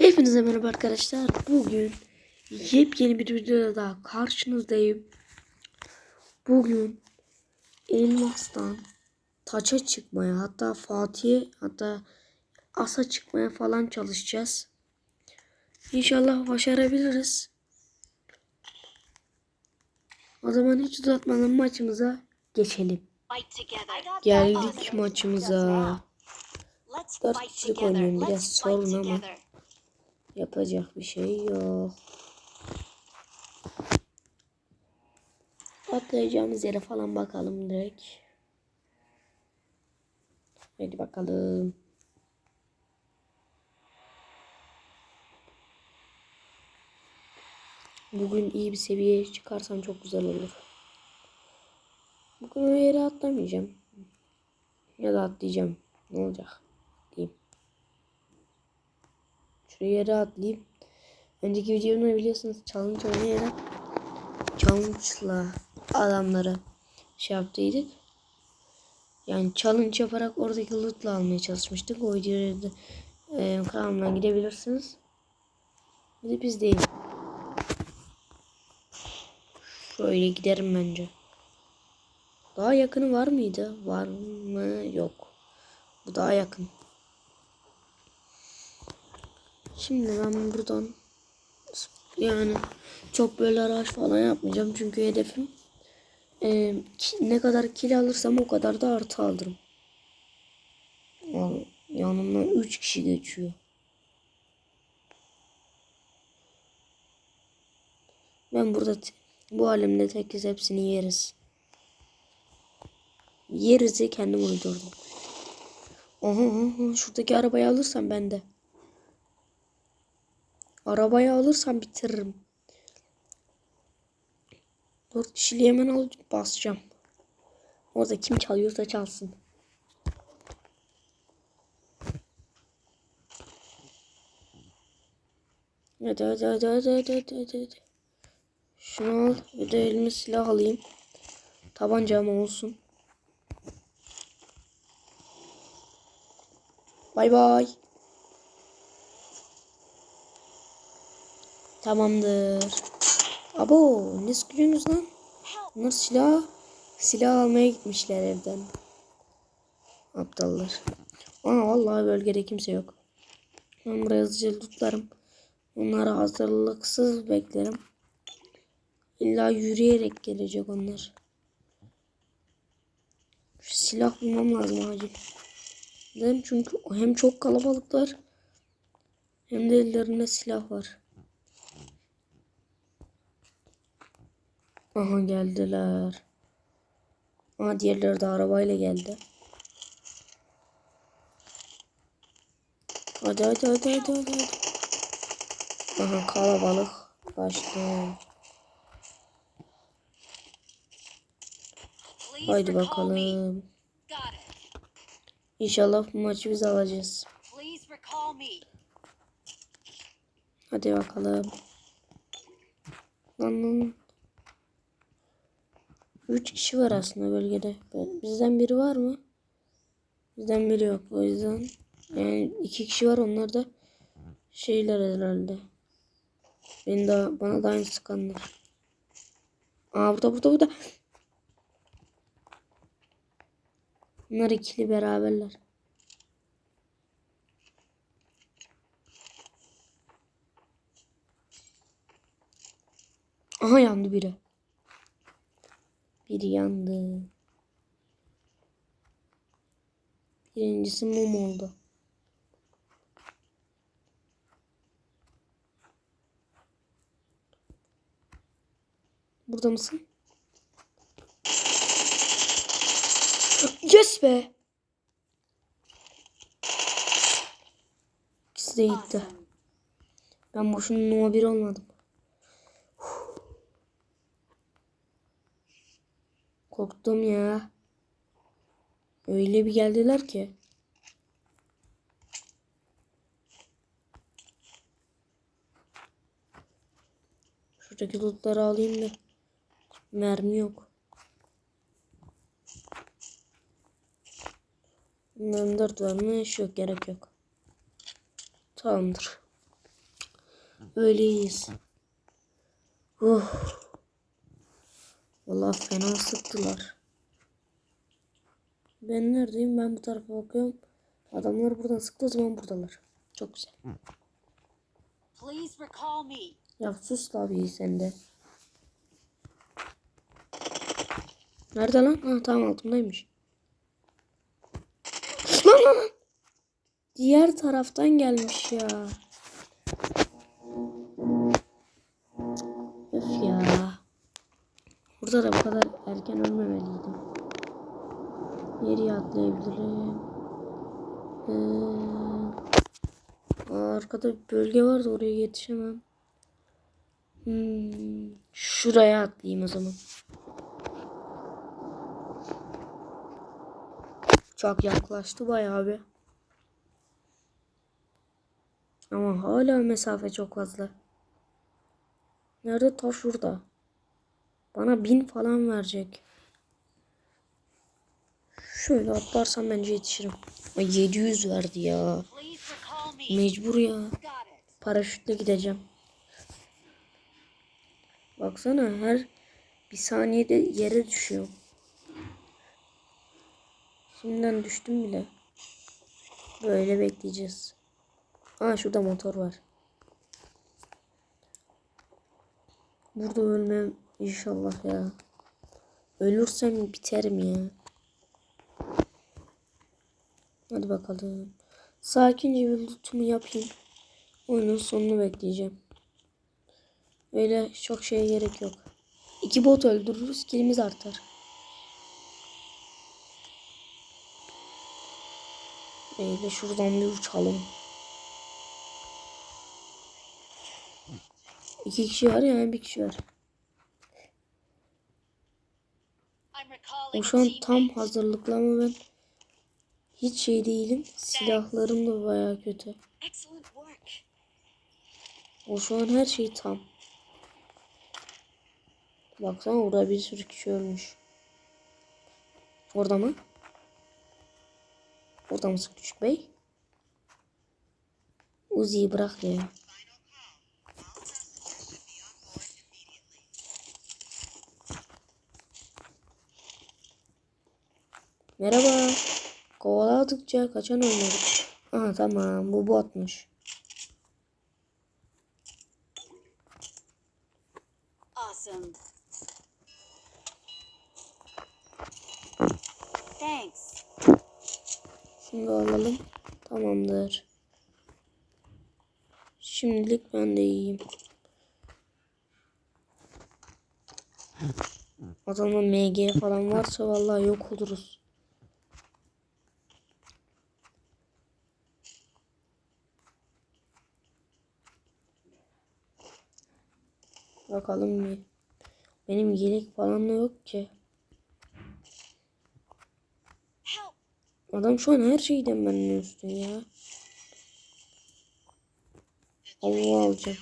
Hepinize merhaba arkadaşlar. Bugün yepyeni bir videoda daha karşınızdayım. Bugün elmastan taça çıkmaya hatta Fatih'e hatta asa çıkmaya falan çalışacağız. İnşallah başarabiliriz. O zaman hiç uzatmadan maçımıza geçelim. Geldik maçımıza. Dört kişilik oynuyorum biraz sorun ama yapacak bir şey yok. Atlayacağımız yere falan bakalım direkt. Hadi bakalım. Bugün iyi bir seviyeye çıkarsam çok güzel olur. Bugün o yere atlamayacağım. Ya da atlayacağım. Ne olacak? Şuraya yere atlayayım. Önceki videomda biliyorsunuz challenge oynayarak challenge'la adamları şey yaptıydık. Yani challenge yaparak oradaki loot'la almaya çalışmıştık. O videoya da e, kanalımdan gidebilirsiniz. Bir de biz değil. Şöyle giderim bence. Daha yakını var mıydı? Var mı? Yok. Bu daha yakın. Şimdi ben buradan yani çok böyle araç falan yapmayacağım. Çünkü hedefim e, ne kadar kill alırsam o kadar da artı alırım. Al- Yanımdan 3 kişi geçiyor. Ben burada bu alemde tekiz hepsini yeriz. Yeriz kendim uydurdum. Aha, aha, şuradaki arabayı alırsam ben de. Arabayı alırsam bitiririm. Dört kişiliği hemen alıp basacağım. Orada kim çalıyorsa çalsın. Hadi hadi hadi hadi hadi hadi hadi. Şunu al. Bir de elime silah alayım. Tabancam olsun. Bay bay. Tamamdır. Abo ne sıkıyorsunuz lan? Bunlar silah silah almaya gitmişler evden. Aptallar. Aa vallahi bölgede kimse yok. Ben buraya hızlıca tutlarım. Onları hazırlıksız beklerim. İlla yürüyerek gelecek onlar. Şu silah bulmam lazım acil. Neden? Çünkü hem çok kalabalıklar hem de ellerinde silah var. Aha geldiler. Aha diğerleri de arabayla geldi. Hadi hadi hadi hadi hadi. hadi. Aha kalabalık. Başlı. Haydi bakalım. İnşallah bu maçı biz alacağız. Hadi bakalım. Lan lan. Üç kişi var aslında bölgede. Bizden biri var mı? Bizden biri yok. O yüzden yani iki kişi var. Onlar da şeyler herhalde. Beni daha bana da aynı sıkanlar. Aa burada burada burada. Bunlar ikili beraberler. Aha yandı biri. Biri yandı. Birincisi mum oldu. Burada mısın? Yes be. İkisi de gitti. Ben boşuna numara bir olmadım. Korktum ya. Öyle bir geldiler ki. Şuradaki lootları alayım da. Mermi yok. Bunların dört var mı? Hiç yok gerek yok. Tamamdır. Öyleyiz. Oh. Vallahi fena sıktılar. Ben neredeyim? Ben bu tarafa bakıyorum. Adamlar buradan sıktı o zaman buradalar. Çok güzel. Please recall me. Ya sus abi sen de. Nerede lan? Ha tamam altındaymış. Lan lan lan. Diğer taraftan gelmiş ya. Öf ya. Burada da bu kadar erken ölmemeliydim. Nereye atlayabilirim? Ee, arkada bir bölge vardı oraya yetişemem. Hmm, şuraya atlayayım o zaman. Çok yaklaştı bayağı bir. Ama hala mesafe çok fazla. Nerede? Ta şurada. Bana bin falan verecek. Şöyle atlarsam bence yetişirim. Ay 700 verdi ya. Mecbur ya. Paraşütle gideceğim. Baksana her bir saniyede yere düşüyor. Şimdiden düştüm bile. Böyle bekleyeceğiz. Aa şurada motor var. Burada ölmem inşallah ya. Ölürsem biterim ya. Hadi bakalım. Sakince bir lootumu yapayım. Oyunun sonunu bekleyeceğim. Öyle çok şeye gerek yok. İki bot öldürürüz, kilimiz artar. Böyle şuradan bir uçalım. İki kişi var yani bir kişi var. O şu an tam hazırlıklı ama ben hiç şey değilim. Silahlarım da baya kötü. O şu an her şey tam. Baksana orada bir sürü kişi ölmüş. Orada mı? Orada mısın küçük bey? Uzi'yi bırak ya. Merhaba. Kovaladıkça kaçan olmadık. Aha tamam bu botmuş. Awesome. Thanks. Şunu da alalım. Tamamdır. Şimdilik ben de iyiyim. Adamda MG falan varsa vallahi yok oluruz. Bakalım bir. Benim yelek falan da yok ki. Adam şu an her şeyden benden üstün ya. Allah alacağım.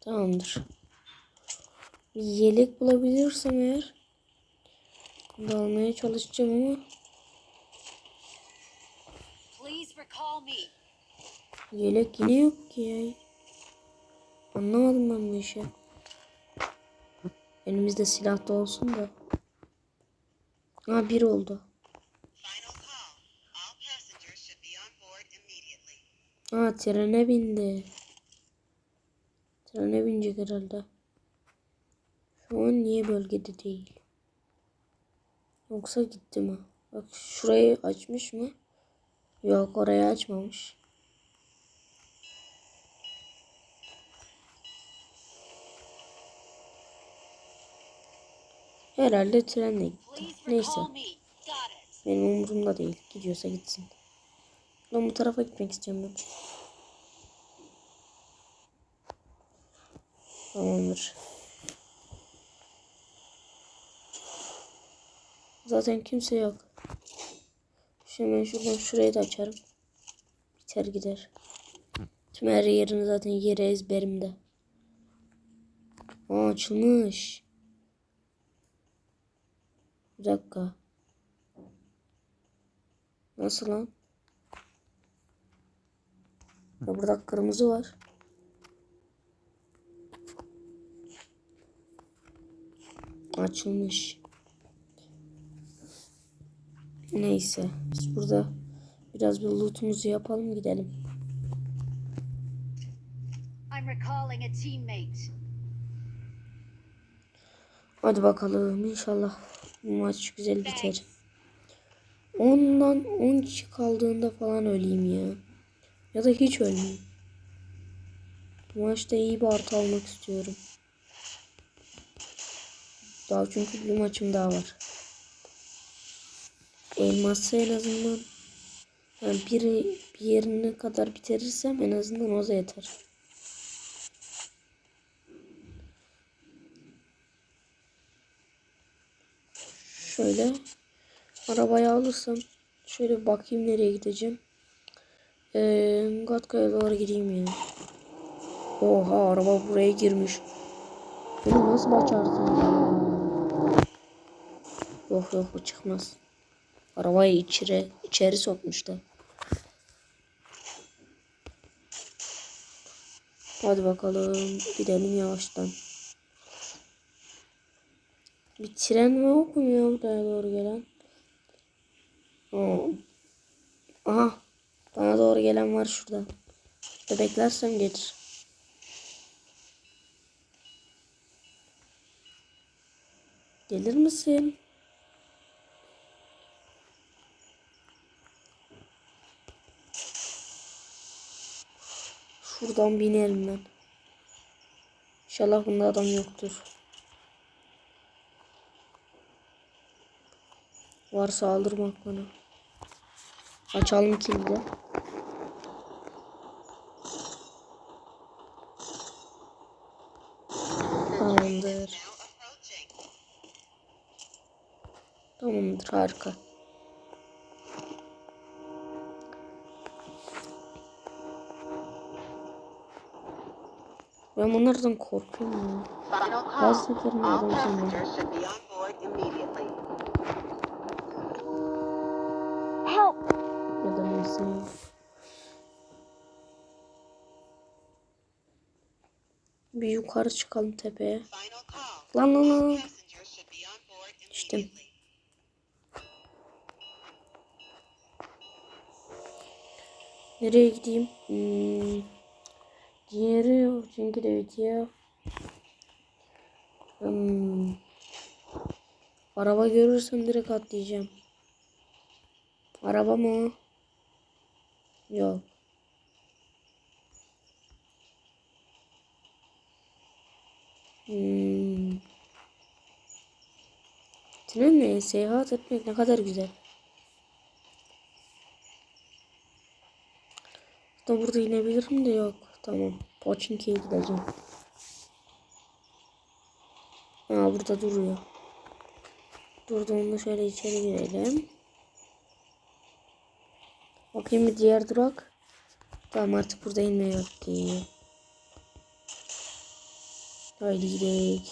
Tamamdır. Bir yelek bulabilirsem eğer dalmaya çalışacağım ama Please recall me. Yelek yine yok ki ya. Anlamadım ben bu işi. Elimizde silah da olsun da. Ha bir oldu. Ha trene bindi. Trene binecek herhalde. Şu an niye bölgede değil? Yoksa gitti mi? Bak şurayı açmış mı? Yok orayı açmamış. Herhalde trenle gitti. Neyse. Benim umurumda değil. Gidiyorsa gitsin. Lan bu tarafa gitmek istiyorum ben. Tamamdır. Zaten kimse yok. Şimdi şuradan şurayı da açarım. Biter gider. Tüm her yerini zaten yeri ezberimde. Aa açılmış. Bir dakika. Nasıl lan? Ya burada kırmızı var. Açılmış. Neyse. Biz burada biraz bir lootumuzu yapalım gidelim. I'm recalling a teammate. Hadi bakalım inşallah bu maç güzel biter. Ondan 10 kişi kaldığında falan öleyim ya. Ya da hiç ölmeyeyim. Bu maçta iyi bir artı almak istiyorum. Daha çünkü bir maçım daha var. Elması en azından yani biri bir yerine kadar bitirirsem en azından o da yeter. Şöyle arabayı alırsam şöyle bir bakayım nereye gideceğim. Ee, Gatka'ya doğru gideyim ya. Oha araba buraya girmiş. Bunu nasıl başarsın? Yok yok bu çıkmaz. Arabayı içeri, içeri sokmuşlar. Hadi bakalım gidelim yavaştan. Bir tren mi yok mu ya buraya doğru gelen? Oo. Aha. Bana doğru gelen var şurada. Şurada beklersem gelir. Gelir misin? Şuradan binerim ben. İnşallah bunda adam yoktur. Varsa aldırmak bana. Açalım kilidi. Tamamdır. Tamamdır harika. Ben bunlardan korkuyorum ya. Board immediately. Help! Ya da neyse. Bir yukarı çıkalım tepeye. Lan lan lan. immediately. Nereye gideyim? Hmm. Diğeri çünkü de. Hmm. Araba görürsem direkt atlayacağım. Araba mı? Yok. Hmm. Trenle seyahat etmek ne kadar güzel. Da burada inebilirim de yok. Tamam. Pochinki'ye gideceğim. Aa burada duruyor. Durduğunda şöyle içeri girelim. Bakayım bir diğer durak. Tamam artık burada inme yok. Haydi gidelim.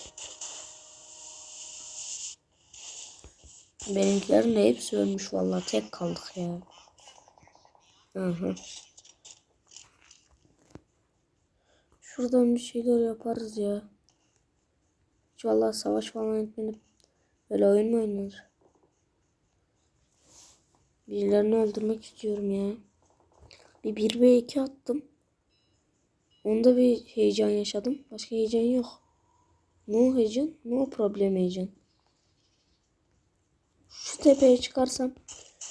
Benimkilerin de hepsi ölmüş vallahi tek kaldık ya. Hı Şuradan bir şeyler yaparız ya. Hiç vallahi savaş falan etmedim. Böyle oyun mu oynanır? Birilerini öldürmek istiyorum ya. Bir 1 ve 2 attım. Onda bir heyecan yaşadım. Başka heyecan yok. No heyecan, no problem heyecan. Şu tepeye çıkarsam.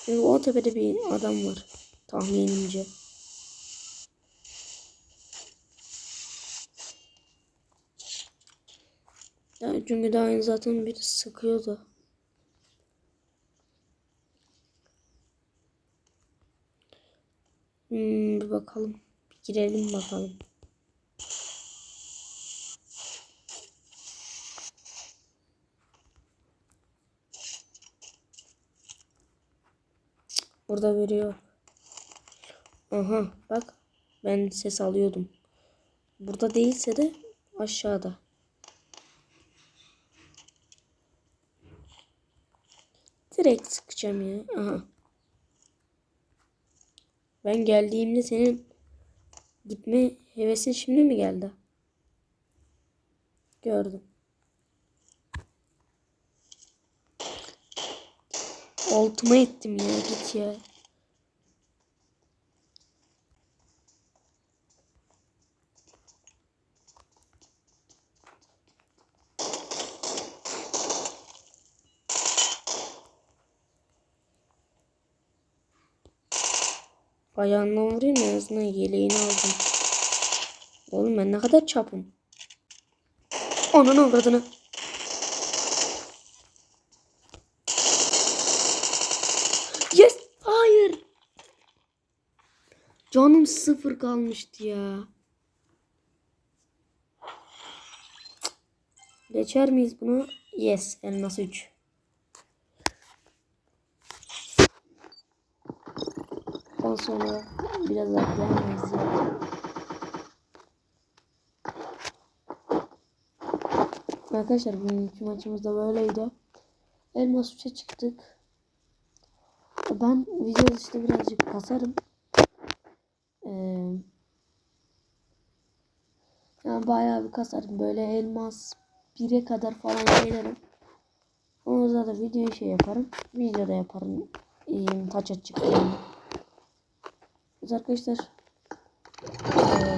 O tepede bir adam var. Tahminimce. Ya çünkü daha önce zaten biri sıkıyordu. Hmm, bir bakalım. Bir girelim bakalım. Burada veriyor. Aha bak ben ses alıyordum. Burada değilse de aşağıda. Direkt sıkacağım ya. Aha. Ben geldiğimde senin gitme hevesin şimdi mi geldi? Gördüm. Altıma ettim ya git ya. Ayağından vurayım en azından yeleğini aldım. Oğlum ben ne kadar çapım. Onun avradını. Yes! Hayır! Canım sıfır kalmıştı ya. Geçer miyiz bunu? Yes. Elmas 3. Ondan sonra biraz ya. Arkadaşlar bugünkü maçımız da böyleydi. Elmas 3'e çıktık. Ben video işte birazcık kasarım. Ee, yani bayağı bir kasarım. Böyle elmas 1'e kadar falan gelirim. Ondan da videoyu şey yaparım. Videoda yaparım. İyiyim taç açık. Evet arkadaşlar. Ee,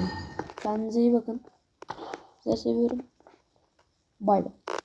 kendinize iyi bakın. Sizleri seviyorum. Bay bay.